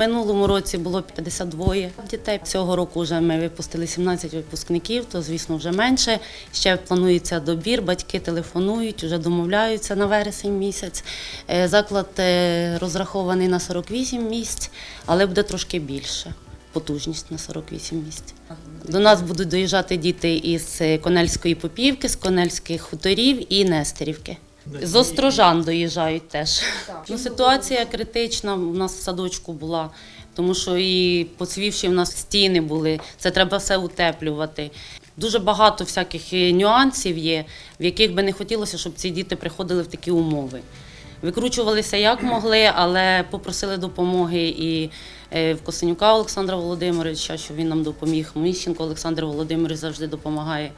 минулому році було 52 дітей. Цього року вже ми випустили 17 випускників, то звісно вже менше. Ще планується добір. Батьки телефонують, вже домовляються на вересень місяць. Е, Заклад е, розрахований на 48 місць, але буде трошки більше. Потужність на 48 місць. До нас будуть доїжджати діти із е, Конельської Попівки, з Конельських хуторів і Нестерівки. З Острожан доїжджають теж. Ну, ситуація критична у нас в садочку була, тому що і поцвівші в нас стіни були, це треба все утеплювати. Дуже багато всяких е, нюансів є, в яких би не хотілося, щоб ці діти приходили в такі умови. Викручувалися як могли, але попросили допомоги і е, в Косенюка Олександра Володимировича, що він нам допоміг. Міщенко Олександр Володимирович завжди допомагає.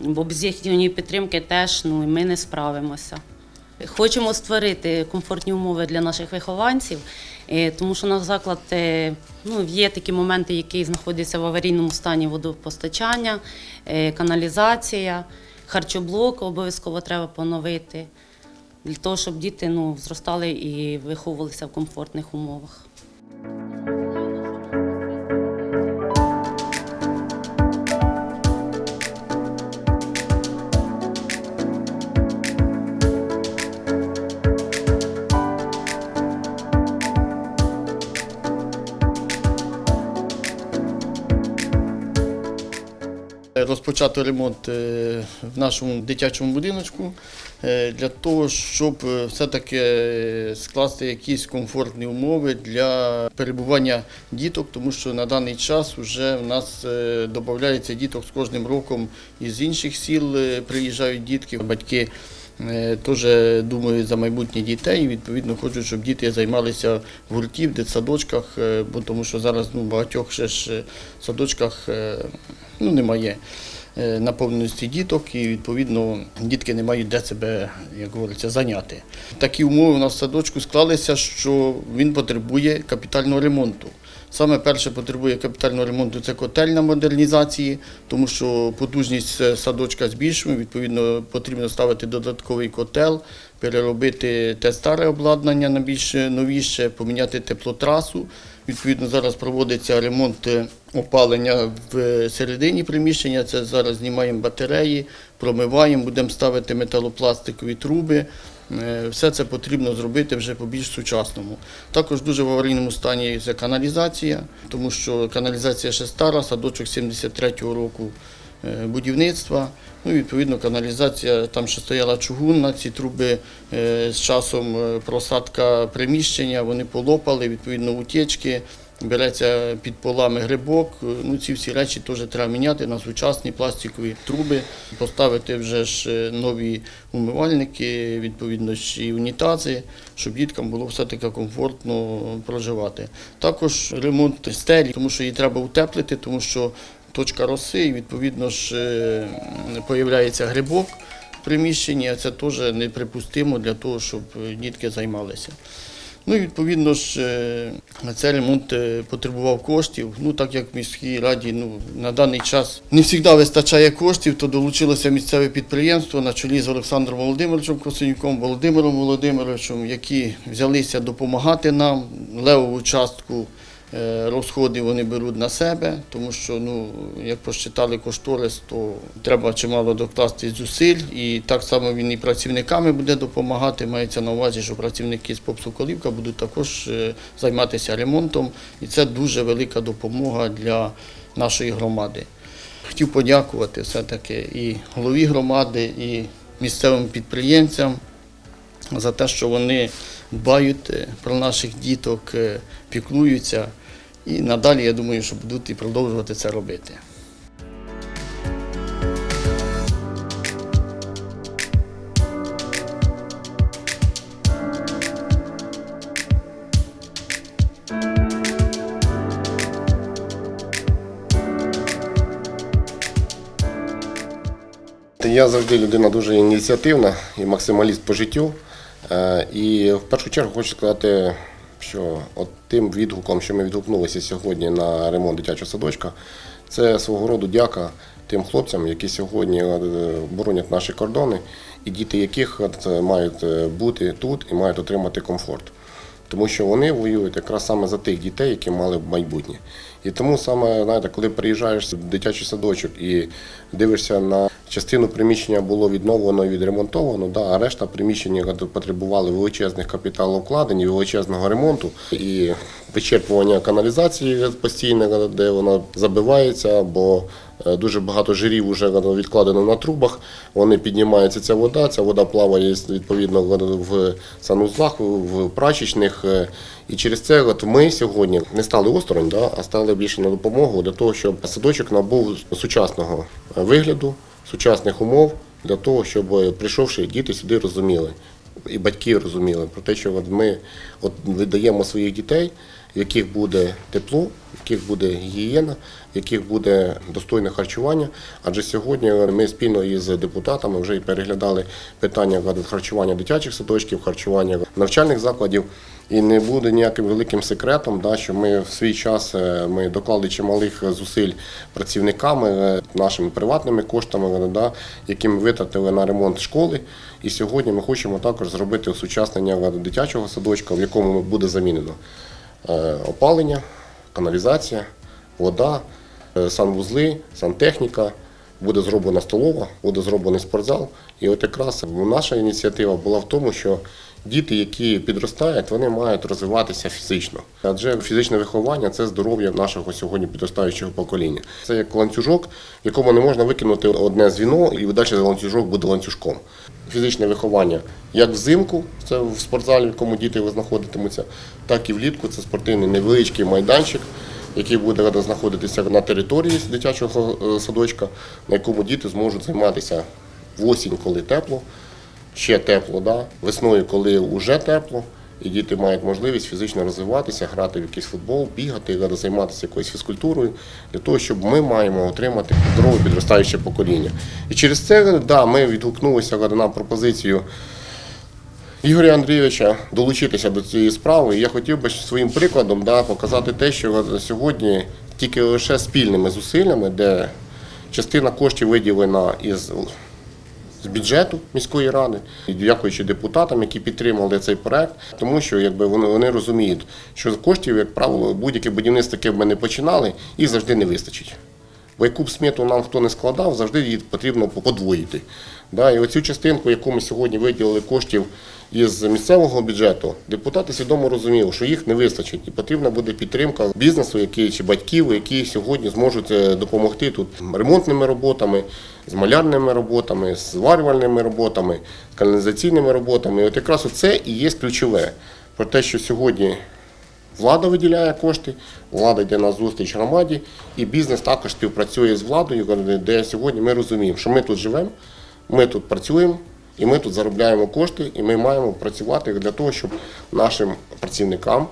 Бо без їхньої підтримки теж ну, ми не справимося. Хочемо створити комфортні умови для наших вихованців, е, тому що наш заклад е, ну, є такі моменти, які знаходяться в аварійному стані водопостачання, е, каналізація, харчоблок обов'язково треба поновити для того, щоб діти ну, зростали і виховувалися в комфортних умовах. Розпочати ремонт е, в нашому дитячому будиночку е, для того, щоб е, все-таки скласти якісь комфортні умови для перебування діток, тому що на даний час вже в нас додається діток з кожним роком із інших сіл приїжджають дітки, батьки. Теж думають за майбутнє дітей і відповідно хочуть, щоб діти займалися в гурті, дитсадочках, бо тому що зараз ну, в багатьох ще ж садочках ну, немає е, наповненості діток, і відповідно дітки не мають де себе, як говориться, зайняти. Такі умови у нас в садочку склалися, що він потребує капітального ремонту. Саме перше потребує капітального ремонту це котельна модернізації, тому що потужність садочка збільшуємо, відповідно потрібно ставити додатковий котел, переробити те старе обладнання на більш новіше, поміняти теплотрасу. Відповідно, зараз проводиться ремонт е, опалення в середині приміщення. Це зараз знімаємо батареї, промиваємо, будемо ставити металопластикові труби. Е, Все це потрібно зробити вже по більш сучасному. Також дуже в аварійному стані це каналізація, тому що каналізація ще стара, садочок 73-го року е, будівництва. Ну, відповідно, каналізація там ще стояла чугунна, ці труби е, з часом просадка приміщення, вони полопали, відповідно, утічки. Береться під полами грибок. Е, Ну, ці всі речі теж треба міняти на сучасні пластикові труби, поставити вже ж е, нові умивальники, відповідно і унітази, щоб діткам було все таки комфортно проживати. Також ремонт стелі, тому що її треба утеплити, тому що точка роси, і відповідно ж е, появляється грибок в приміщенні, а це теж неприпустимо для того, щоб е, дітки займалися. Ну відповідно ж на цей ремонт е, потребував коштів. Ну так як в міській раді ну, на даний час не завжди вистачає коштів, то долучилося місцеве підприємство на чолі з Олександром Володимировичем Косинюком, Володимиром Володимировичем, які взялися допомагати нам левову частку. Е, Розходи вони беруть на себе, тому що, ну, як посчитали кошторис, то треба чимало докласти зусиль. І так само він і працівниками буде допомагати. Мається на увазі, що працівники з Попсуколівка будуть також е, займатися ремонтом. І це дуже велика допомога для нашої громади. Хотів подякувати все-таки і голові громади, і місцевим підприємцям за те, що вони дбають е, про наших діток, піклуються. І надалі, я думаю, що будуть і продовжувати це робити. Я завжди людина дуже ініціативна і максималіст по життю. Е, І в першу чергу хочу сказати, що от тим відгуком, що ми відгукнулися сьогодні на ремонт дитячого садочка, це свого роду дяка тим хлопцям, які сьогодні е, боронять наші кордони, і діти яких мають е, бути тут і мають отримати комфорт. тому що вони воюють якраз саме за тих дітей, які мали б майбутнє. І тому саме, знаєте, коли приїжджаєш в дитячий садочок і дивишся на частину приміщення було відновлено і відремонтовано, да, а решта приміщення потребували величезних капіталовкладень, і величезного ремонту і вичерпування каналізації постійно, де вона забивається, бо е, дуже багато жирів вже відкладено на трубах. Вони піднімається ця вода, ця вода плаває відповідно в санузлах, в прачечних. е, І через це от ми сьогодні не стали осторонь, да, а стали більше на допомогу для того, щоб садочок набув сучасного е, вигляду, сучасних умов для того, щоб е, прийшовши діти сюди розуміли. І батьки розуміли про те, що ми от видаємо своїх дітей, в яких буде тепло, в яких буде гігієна, в яких буде достойне харчування. Адже сьогодні ми спільно із депутатами вже переглядали питання харчування дитячих садочків, харчування навчальних закладів. І не буде ніяким великим секретом, да, що ми в свій час е, ми доклали чималих зусиль працівниками, е, нашими приватними коштами, да, які ми витратили на ремонт школи. І сьогодні ми хочемо також зробити осучаснення дитячого садочка, в якому буде замінено е, опалення, каналізація, вода, е, санвузли, сантехніка. Буде зроблена столова, буде зроблений спортзал. І от якраз наша ініціатива була в тому, що діти, які підростають, вони мають розвиватися фізично. Адже фізичне виховання це здоров'я нашого сьогодні підростаючого покоління. Це як ланцюжок, в якому не можна викинути одне звіно, і далі ланцюжок буде ланцюжком. Фізичне виховання як взимку, це в спортзалі, в якому діти знаходитимуться, так і влітку це спортивний невеличкий майданчик який буде знаходитися на території дитячого е, садочка, на якому діти зможуть займатися в осінь, коли тепло, ще тепло, да? весною, коли вже тепло, і діти мають можливість фізично розвиватися, грати в якийсь футбол, бігати, займатися якоюсь фізкультурою, для того, щоб ми маємо отримати здорове підростаюче покоління. І через це да, ми відгукнулися на пропозицію. Ігоря Андрійовича долучитися до цієї справи. І я хотів би своїм прикладом да, показати те, що сьогодні тільки лише спільними зусиллями, де частина коштів виділена із з бюджету міської ради, і дякуючи депутатам, які підтримали цей проект, тому що якби вони, вони розуміють, що коштів, як правило, будь-яке будівництво, яке б ми не починали, їх завжди не вистачить. Бо яку б смету нам хто не складав, завжди її потрібно подвоїти. Да, і оцю частинку, яку ми сьогодні виділили коштів із місцевого бюджету, депутати свідомо розуміли, що їх не вистачить, і потрібна буде підтримка бізнесу, які чи батьків, які сьогодні зможуть е, допомогти тут ремонтними роботами, з малярними роботами, з зварювальними роботами, з каналізаційними роботами. І от якраз це і є ключове про те, що сьогодні Влада виділяє кошти, влада йде на зустріч громаді, і бізнес також співпрацює з владою, де сьогодні ми розуміємо, що ми тут живемо, ми тут працюємо, і ми тут заробляємо кошти, і ми маємо працювати для того, щоб нашим працівникам,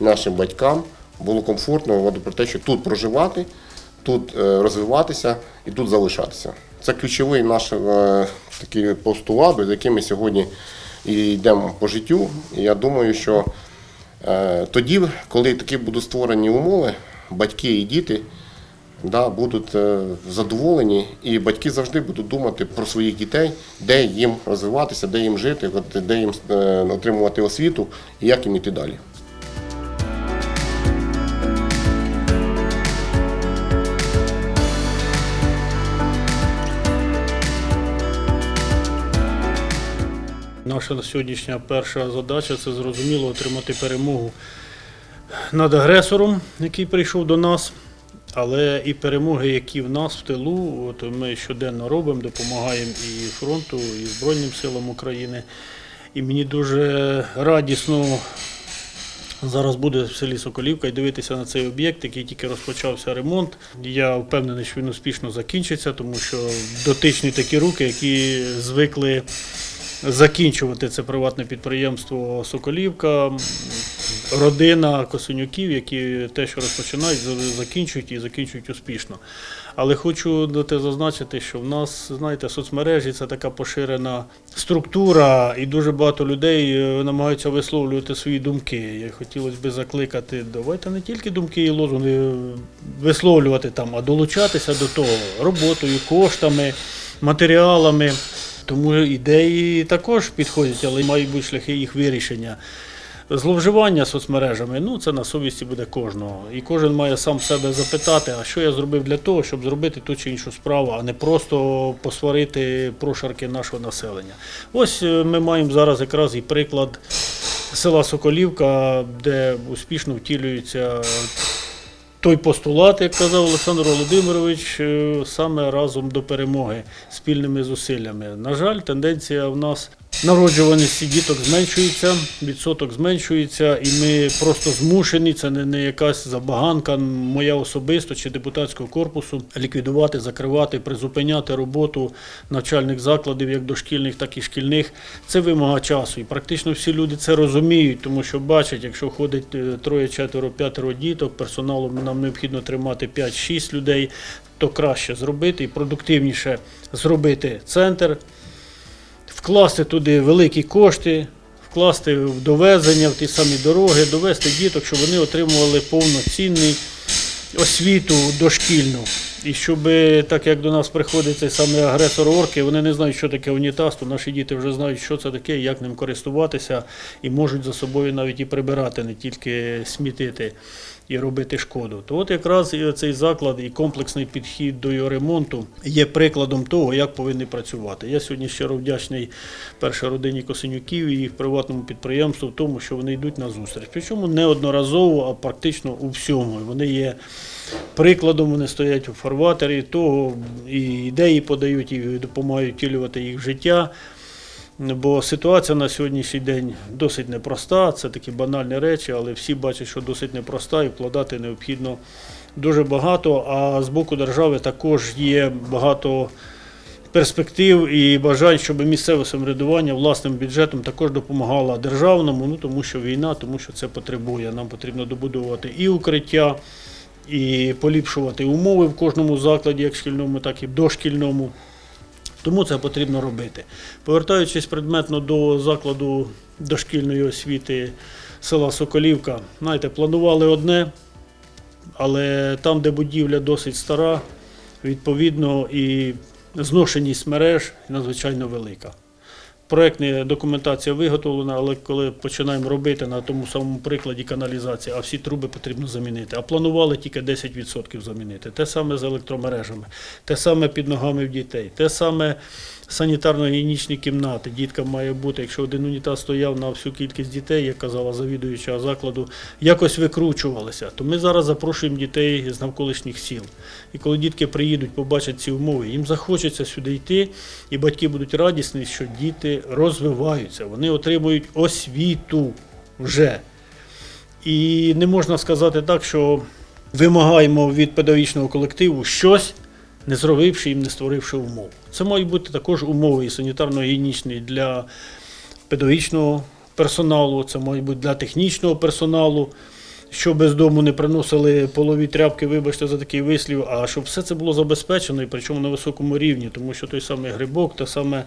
нашим батькам було комфортно про те, що тут проживати, тут е, розвиватися і тут залишатися. Це ключовий наш е, такий постулат, з яким ми сьогодні і йдемо по життю. І я думаю, що Е, Тоді, коли такі будуть створені умови, батьки і діти да, будуть е, задоволені, і батьки завжди будуть думати про своїх дітей, де їм розвиватися, де їм жити, де їм е, отримувати освіту і як їм іти далі. Наша сьогоднішня перша задача це зрозуміло отримати перемогу над агресором, який прийшов до нас, але і перемоги, які в нас в тилу. От ми щоденно робимо, допомагаємо і фронту, і Збройним силам України. І мені дуже радісно зараз буде в селі Соколівка і дивитися на цей об'єкт, який тільки розпочався ремонт. Я впевнений, що він успішно закінчиться, тому що дотичні такі руки, які звикли закінчувати це приватне підприємство Соколівка, родина Косинюків, які те, що розпочинають, закінчують і закінчують успішно. Але хочу до те зазначити, що в нас, знаєте, соцмережі це така поширена структура, і дуже багато людей е, намагаються висловлювати свої думки. Хотілося б закликати, давайте не тільки думки і лозунги е, висловлювати там, а долучатися до того роботою, коштами, матеріалами. Тому ідеї також підходять, але мають бути шляхи їх вирішення. Зловживання соцмережами, ну це на совісті буде кожного. І кожен має сам себе запитати, а що я зробив для того, щоб зробити ту чи іншу справу, а не просто посварити прошарки нашого населення. Ось е, ми маємо зараз якраз і приклад села Соколівка, де успішно втілюється той постулат, як казав Олександр Володимирович, е, саме разом до перемоги спільними зусиллями. На жаль, тенденція в нас народжуваності діток зменшується, відсоток зменшується, і ми просто змушені, це не, не якась забаганка моя особисто чи депутатського корпусу, ліквідувати, закривати, призупиняти роботу навчальних закладів, як дошкільних, так і шкільних. Це вимога часу. І практично всі люди це розуміють, тому що бачать, якщо ходить е, троє, четверо, п'ятеро діток, персоналу нам необхідно тримати 5-6 людей, то краще зробити і продуктивніше зробити центр, вкласти туди великі кошти, вкласти в довезення, в ті самі дороги, довести діток, щоб вони отримували повноцінну освіту дошкільну. І щоб так як до нас приходить цей самий агресор орки, вони не знають, що таке унітаз, то наші діти вже знають, що це таке, як ним користуватися, і можуть за собою навіть і прибирати, не тільки смітити і робити шкоду. То от якраз і цей заклад і комплексний підхід до його ремонту є прикладом того, як повинні працювати. Я сьогодні щиро вдячний першій родині Косенюків і їх приватному підприємству в тому, що вони йдуть на зустріч. Причому не одноразово, а практично у всьому. Вони є прикладом, вони стоять у фарватері того, і ідеї подають, і допомагають втілювати їх в життя. Бо ситуація на сьогоднішній день досить непроста, це такі банальні речі, але всі бачать, що досить непроста і вкладати необхідно дуже багато. А з боку держави також є багато перспектив і бажань, щоб місцеве самоврядування власним бюджетом також допомагало державному, ну тому що війна, тому що це потребує. Нам потрібно добудовувати і укриття, і поліпшувати умови в кожному закладі, як шкільному, так і дошкільному. Тому це потрібно робити. Повертаючись предметно до закладу дошкільної освіти села Соколівка, знаєте, планували одне, але там, де будівля досить стара, відповідно і зношеність мереж надзвичайно велика. Проектна документація виготовлена, але коли починаємо робити на тому самому прикладі каналізації, а всі труби потрібно замінити. А планували тільки 10% замінити. Те саме з електромережами, те саме під ногами в дітей, те саме санітарно-гігієнічні кімнати. Дітка має бути, якщо один унітаз стояв на всю кількість дітей, як казала завідуюча закладу, якось викручувалися. То ми зараз запрошуємо дітей з навколишніх сіл. І коли дітки приїдуть, побачать ці умови, їм захочеться сюди йти, і батьки будуть радісні, що діти розвиваються, вони отримують освіту вже. І не можна сказати так, що вимагаємо від педагогічного колективу щось, не зробивши їм, не створивши умов. Це мають бути також умови і санітарно-гігієнічні для педагогічного персоналу, це мають бути для технічного персоналу, щоб без дому не приносили полові тряпки, вибачте за такий вислів, а щоб все це було забезпечено і причому на високому рівні, тому що той самий грибок, те саме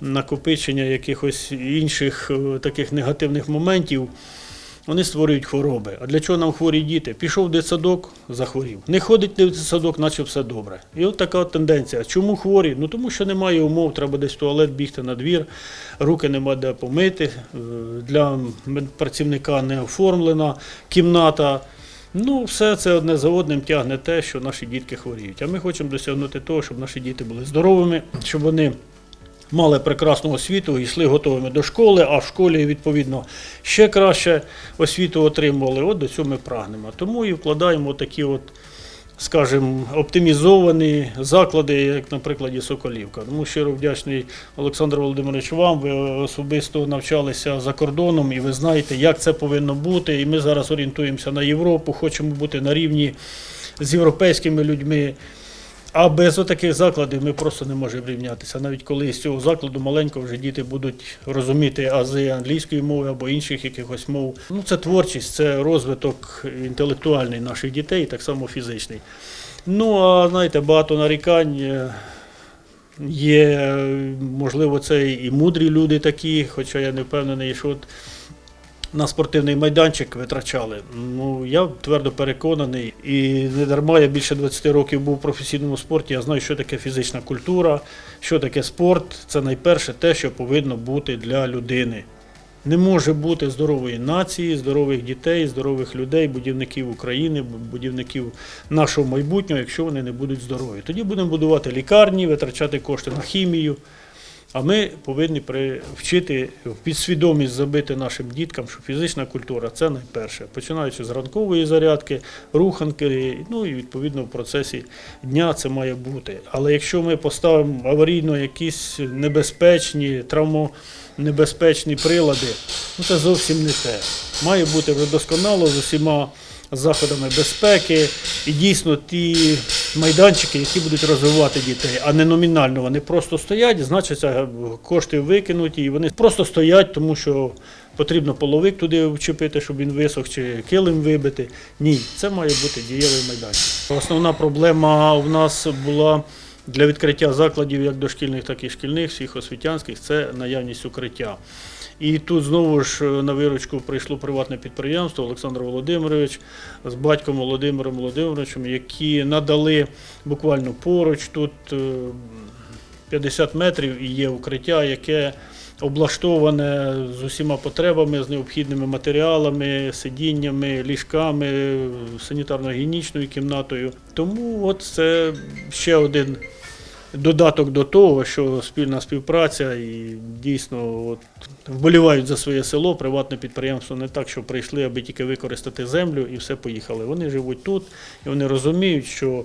накопичення якихось інших е, таких негативних моментів. Вони створюють хвороби. А для чого нам хворі діти? Пішов в дитсадок, захворів. Не ходить в дитсадок, наче все добре. І от така от тенденція. Чому хворі? Ну тому що немає умов, треба десь в туалет бігти на двір, руки нема де помити. е, Для медпрацівника не оформлена кімната. Ну, все це одне за одним тягне те, що наші дітки хворіють. А ми хочемо досягнути того, щоб наші діти були здоровими, щоб вони мали прекрасну освіту, йшли готовими до школи, а в школі, відповідно, ще краще освіту отримували. От до цього ми прагнемо. Тому і вкладаємо такі от. Скажімо, оптимізовані заклади, як на прикладі Соколівка. Тому щиро вдячний Олександр Володимирович вам. Ви особисто навчалися за кордоном і ви знаєте, як це повинно бути. І ми зараз орієнтуємося на Європу, хочемо бути на рівні з європейськими людьми. А без отаких закладів ми просто не можемо рівнятися. Навіть коли з цього закладу маленько вже діти будуть розуміти ази англійської мови або інших якихось мов. Ну це творчість, це розвиток інтелектуальний наших дітей, так само фізичний. Ну а знаєте, багато нарікань. е, Є, е, можливо, це і мудрі люди такі, хоча я не впевнений, що от на спортивний майданчик витрачали. Ну, я твердо переконаний, і не дарма я більше 20 років був у професійному спорті. Я знаю, що таке фізична культура, що таке спорт. Це найперше те, що повинно бути для людини. Не може бути здорової нації, здорових дітей, здорових людей, будівників України, будівників нашого майбутнього, якщо вони не будуть здорові. Тоді будемо будувати лікарні, витрачати кошти на хімію. А ми повинні привчити в підсвідомість забити нашим діткам, що фізична культура це найперше, починаючи з ранкової зарядки, руханки, ну і відповідно в процесі дня це має бути. Але якщо ми поставимо аварійно якісь небезпечні, травмонебезпечні прилади, ну це зовсім не те. Має бути вже досконало з усіма заходами безпеки і дійсно ті майданчики, які будуть розвивати дітей, а не номінально. Вони просто стоять, значить, е, кошти викинуті, і вони просто стоять, тому що потрібно половик туди вчепити, щоб він висох, чи килим вибити. Ні, це має бути дієвий майданчик. Основна проблема у нас була. Для відкриття закладів як дошкільних, так і шкільних, всіх освітянських, це наявність укриття. І тут знову ж е, на виручку прийшло приватне підприємство Олександр Володимирович з батьком Володимиром Володимировичем, які надали буквально поруч тут е, 50 метрів і є укриття, яке облаштоване з усіма потребами, з необхідними матеріалами, сидіннями, ліжками, санітарно-гігієнічною кімнатою. Тому от це ще один додаток до того, що спільна співпраця і дійсно от, вболівають за своє село, приватне підприємство не так, що прийшли, аби тільки використати землю і все поїхали. Вони живуть тут і вони розуміють, що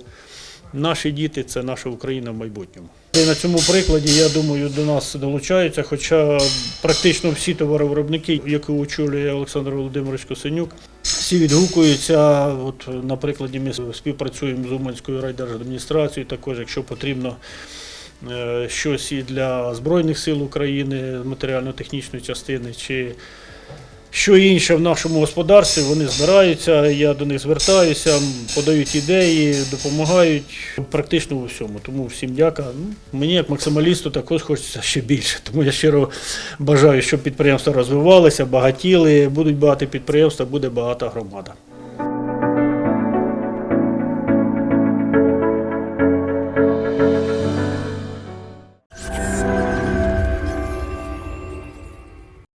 наші діти це наша Україна в майбутньому. І на цьому прикладі, я думаю, до нас долучаються, хоча практично всі товаровиробники, які очолює Олександр Володимирович Косенюк, всі відгукуються. От, на ми співпрацюємо з Уманською райдержадміністрацією, також, якщо потрібно е, щось і для Збройних сил України, матеріально-технічної частини, чи що інше в нашому господарстві, вони збираються, я до них звертаюся, подають ідеї, допомагають практично у всьому. Тому всім дяка. Ну, мені, як максималісту, також хочеться ще більше. Тому я щиро бажаю, щоб підприємства розвивалися, багатіли, будуть багато підприємства, буде багата громада.